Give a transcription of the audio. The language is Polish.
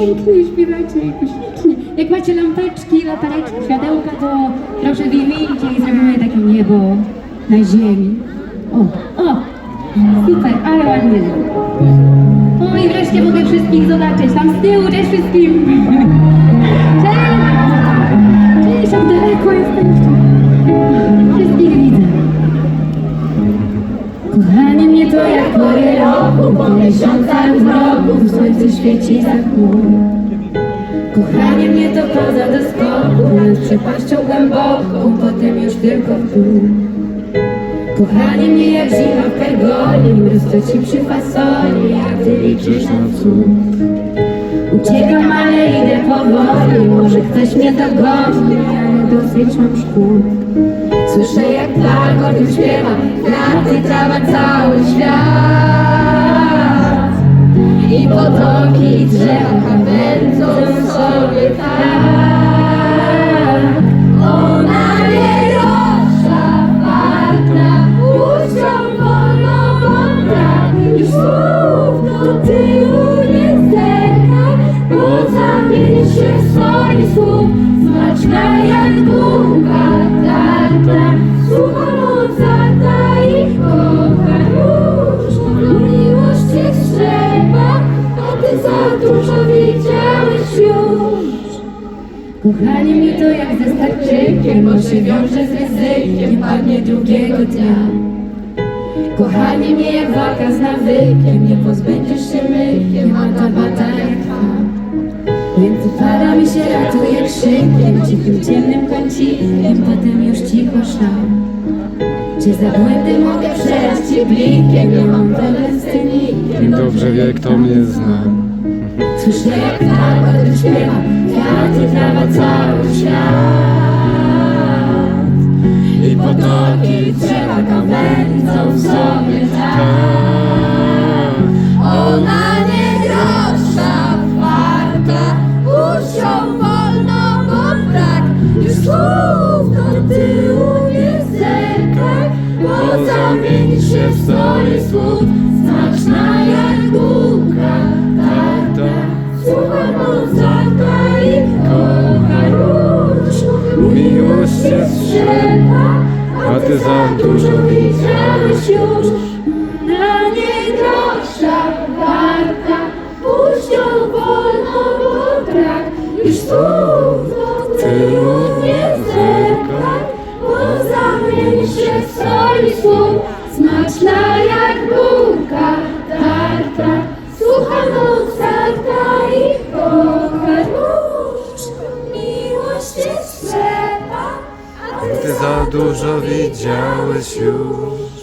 Pięknie śpiewacie, jakoś. Jak macie lampeczki, latareczki, światełka, to proszę wyjmijcie i zrobimy takie niebo na ziemi. O, o, super, ale ładnie. O i wreszcie mogę wszystkich zobaczyć. Tam z tyłu, cześć wszystkim. Cześć! Cześć, jak daleko jesteście. Wszystkich widzę. Kochanie mnie to jak pory roku, po miesiącach mroku, słońce świeci za chmur. Kochanie mnie to poza do skoku, nad przepaścią głęboką, potem już tylko w dół. Kochanie mnie jak zima w pergoli, mrówce ci przy fasoli, jak ty liczysz na cud. Uciekam, ale idę powoli, może ktoś mnie dogoni, ale dosyć mam szkół. Słyszę jak ptak o śpiewa, kwiaty, trawa, cały Smaczna jak bułka tarta, sucha Mozarta i kocha już. Miłość jest trzeba, a ty za dużo widziałeś już. Kochanie mnie to jak ze starczykiem, bo się wiąże z ryzykiem, padnie drugiego dnia. Kochanie mnie jak walka z nawykiem, nie pozbędziesz się mykiem, a ta trwa. Więc upada mi się, ratuje krzykiem, cichym, ciemnym kącikiem, potem już cicho szał. Czy za błędy mogę przelać ci blikiem, nie mam tyle scenikiem, Dobrze wie, kto mnie zna. Słyszę jak ptak o tym śpiewa, kwiaty, trawa, cały świat. I potoki, drzewa gawędzą w sobie tak. Trzeba, a ty za dużo widziałeś już. Na nie grosza warta, puść ją wolno, bo brak już słów do tyłu nie zerkaj, bo zamieni się w soli słów, smaczna jak bułka tarta. Słucha za dużo widziałeś już.